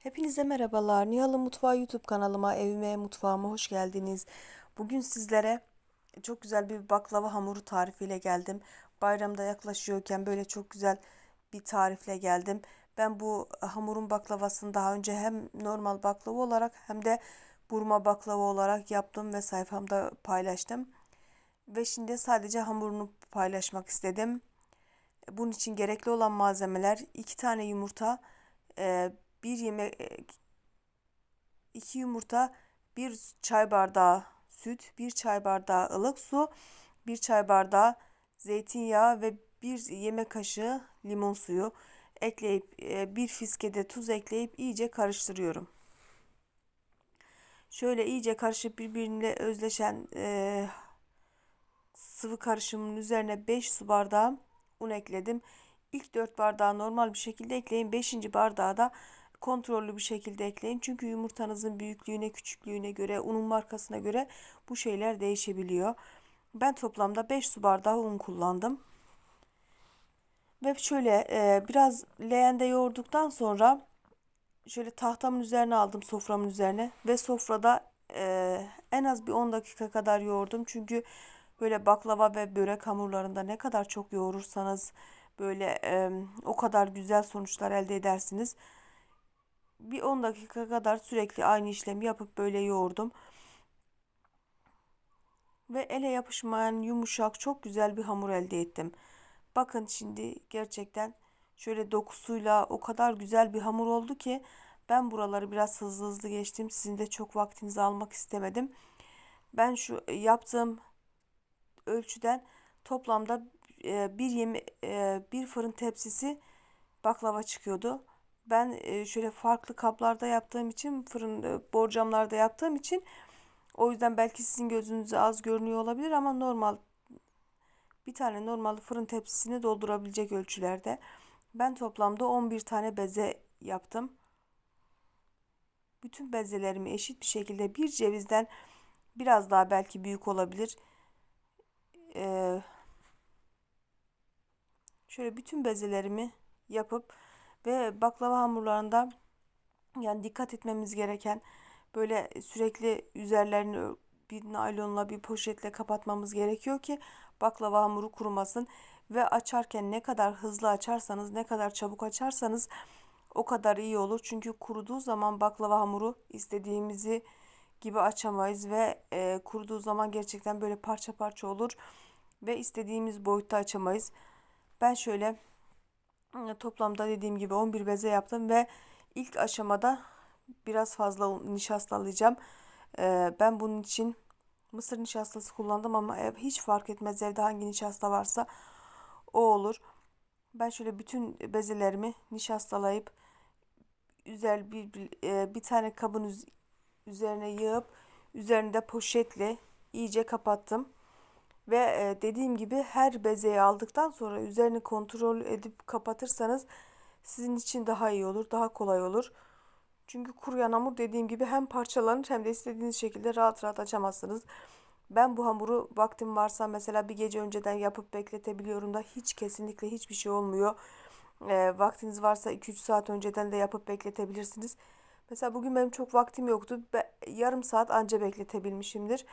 Hepinize merhabalar. Nihal'ın Mutfağı YouTube kanalıma, evime, mutfağıma hoş geldiniz. Bugün sizlere çok güzel bir baklava hamuru tarifiyle geldim. Bayramda yaklaşıyorken böyle çok güzel bir tarifle geldim. Ben bu hamurun baklavasını daha önce hem normal baklava olarak hem de burma baklava olarak yaptım ve sayfamda paylaştım. Ve şimdi sadece hamurunu paylaşmak istedim. Bunun için gerekli olan malzemeler 2 tane yumurta, e, bir yemek iki yumurta, bir çay bardağı süt, bir çay bardağı ılık su, bir çay bardağı zeytinyağı ve bir yemek kaşığı limon suyu ekleyip e, bir fiskede tuz ekleyip iyice karıştırıyorum. Şöyle iyice karışıp birbirine özleşen e, sıvı karışımın üzerine 5 su bardağı un ekledim. İlk 4 bardağı normal bir şekilde ekleyin. 5. bardağı da kontrollü bir şekilde ekleyin. Çünkü yumurtanızın büyüklüğüne, küçüklüğüne göre, unun markasına göre bu şeyler değişebiliyor. Ben toplamda 5 su bardağı un kullandım. Ve şöyle e, biraz leğende yoğurduktan sonra şöyle tahtamın üzerine aldım soframın üzerine ve sofrada e, en az bir 10 dakika kadar yoğurdum. Çünkü böyle baklava ve börek hamurlarında ne kadar çok yoğurursanız böyle e, o kadar güzel sonuçlar elde edersiniz bir 10 dakika kadar sürekli aynı işlemi yapıp böyle yoğurdum. Ve ele yapışmayan yumuşak çok güzel bir hamur elde ettim. Bakın şimdi gerçekten şöyle dokusuyla o kadar güzel bir hamur oldu ki ben buraları biraz hızlı hızlı geçtim. Sizin de çok vaktinizi almak istemedim. Ben şu yaptığım ölçüden toplamda e, bir yeme e, bir fırın tepsisi baklava çıkıyordu. Ben e, şöyle farklı kaplarda yaptığım için fırın e, borcamlarda yaptığım için o yüzden belki sizin gözünüze az görünüyor olabilir ama normal bir tane normal fırın tepsisini doldurabilecek ölçülerde. Ben toplamda 11 tane beze yaptım. Bütün bezelerimi eşit bir şekilde bir cevizden biraz daha belki büyük olabilir. Ee, şöyle bütün bezelerimi yapıp ve baklava hamurlarında yani dikkat etmemiz gereken böyle sürekli üzerlerini bir naylonla bir poşetle kapatmamız gerekiyor ki baklava hamuru kurumasın ve açarken ne kadar hızlı açarsanız ne kadar çabuk açarsanız o kadar iyi olur. Çünkü kuruduğu zaman baklava hamuru istediğimizi gibi açamayız ve e, kuruduğu zaman gerçekten böyle parça parça olur ve istediğimiz boyutta açamayız. Ben şöyle Toplamda dediğim gibi 11 beze yaptım ve ilk aşamada biraz fazla nişastalayacağım. Ee, ben bunun için mısır nişastası kullandım ama hiç fark etmez evde hangi nişasta varsa o olur. Ben şöyle bütün bezelerimi nişastalayıp üzer bir, bir, e, bir tane kabın üzerine yığıp üzerinde poşetle iyice kapattım. Ve e, dediğim gibi her bezeyi aldıktan sonra üzerini kontrol edip kapatırsanız sizin için daha iyi olur, daha kolay olur. Çünkü kuruyan hamur dediğim gibi hem parçalanır hem de istediğiniz şekilde rahat rahat açamazsınız. Ben bu hamuru vaktim varsa mesela bir gece önceden yapıp bekletebiliyorum da hiç kesinlikle hiçbir şey olmuyor. E, vaktiniz varsa 2-3 saat önceden de yapıp bekletebilirsiniz. Mesela bugün benim çok vaktim yoktu. Be, yarım saat anca bekletebilmişimdir.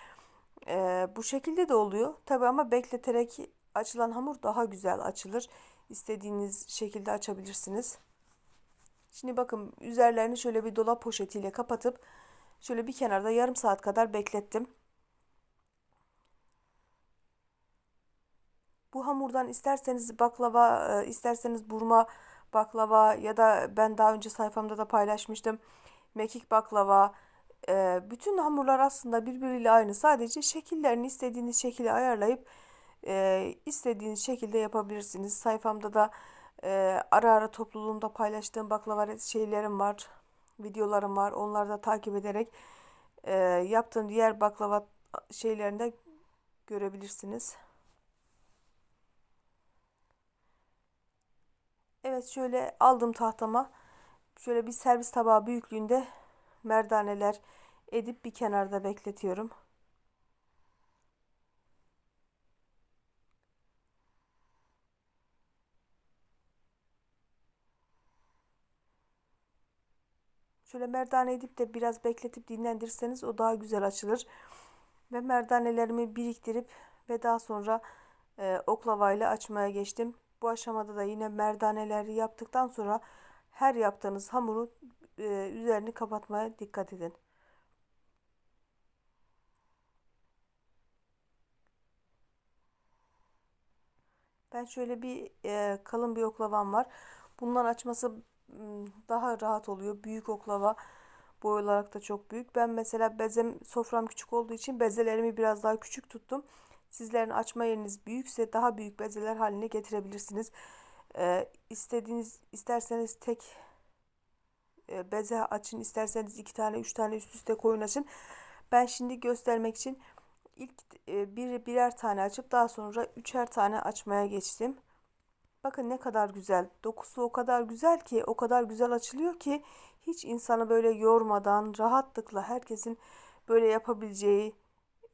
Ee, bu şekilde de oluyor. Tabi ama bekleterek açılan hamur daha güzel açılır. İstediğiniz şekilde açabilirsiniz. Şimdi bakın üzerlerini şöyle bir dolap poşetiyle kapatıp şöyle bir kenarda yarım saat kadar beklettim. Bu hamurdan isterseniz baklava, isterseniz burma baklava ya da ben daha önce sayfamda da paylaşmıştım. Mekik baklava, e, bütün hamurlar aslında birbiriyle aynı. Sadece şekillerini istediğiniz şekilde ayarlayıp e, istediğiniz şekilde yapabilirsiniz. Sayfamda da e, ara ara topluluğumda paylaştığım baklava şeylerim var, videolarım var. Onları da takip ederek e, yaptığım diğer baklava şeylerini de görebilirsiniz. Evet şöyle aldım tahtama. Şöyle bir servis tabağı büyüklüğünde merdaneler edip bir kenarda bekletiyorum. Şöyle merdane edip de biraz bekletip dinlendirirseniz o daha güzel açılır. Ve merdanelerimi biriktirip ve daha sonra e, oklavayla açmaya geçtim. Bu aşamada da yine merdaneleri yaptıktan sonra her yaptığınız hamuru e, üzerini kapatmaya dikkat edin. Ben şöyle bir e, kalın bir oklavam var. Bundan açması daha rahat oluyor. Büyük oklava boy olarak da çok büyük. Ben mesela bezem sofram küçük olduğu için bezelerimi biraz daha küçük tuttum. Sizlerin açma yeriniz büyükse daha büyük bezeler haline getirebilirsiniz. Ee, istediğiniz isterseniz tek e, beze açın, isterseniz iki tane, üç tane üst üste koyun açın. Ben şimdi göstermek için ilk e, bir birer tane açıp daha sonra üçer tane açmaya geçtim. Bakın ne kadar güzel. Dokusu o kadar güzel ki, o kadar güzel açılıyor ki hiç insanı böyle yormadan rahatlıkla herkesin böyle yapabileceği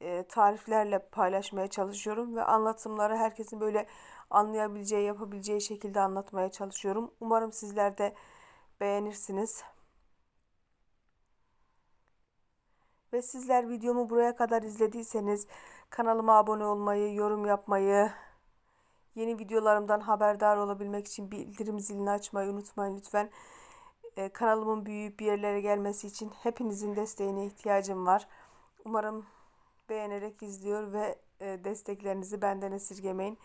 e, tariflerle paylaşmaya çalışıyorum ve anlatımları herkesin böyle anlayabileceği, yapabileceği şekilde anlatmaya çalışıyorum. Umarım sizler de beğenirsiniz. Ve sizler videomu buraya kadar izlediyseniz kanalıma abone olmayı, yorum yapmayı, yeni videolarımdan haberdar olabilmek için bildirim zilini açmayı unutmayın lütfen. Ee, kanalımın büyüyüp bir yerlere gelmesi için hepinizin desteğine ihtiyacım var. Umarım beğenerek izliyor ve e, desteklerinizi benden esirgemeyin.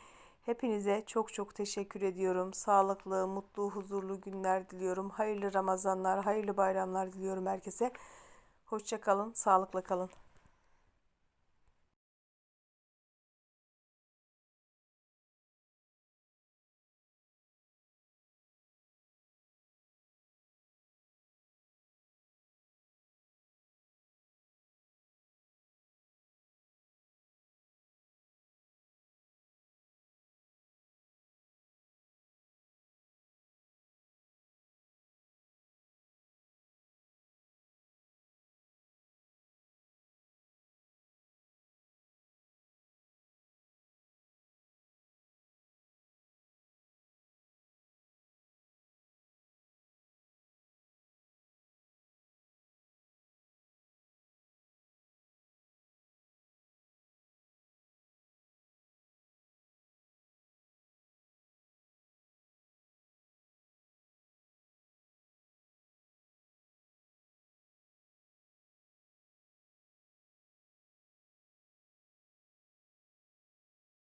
Hepinize çok çok teşekkür ediyorum. Sağlıklı, mutlu, huzurlu günler diliyorum. Hayırlı Ramazanlar, hayırlı bayramlar diliyorum herkese. Hoşça kalın, sağlıkla kalın.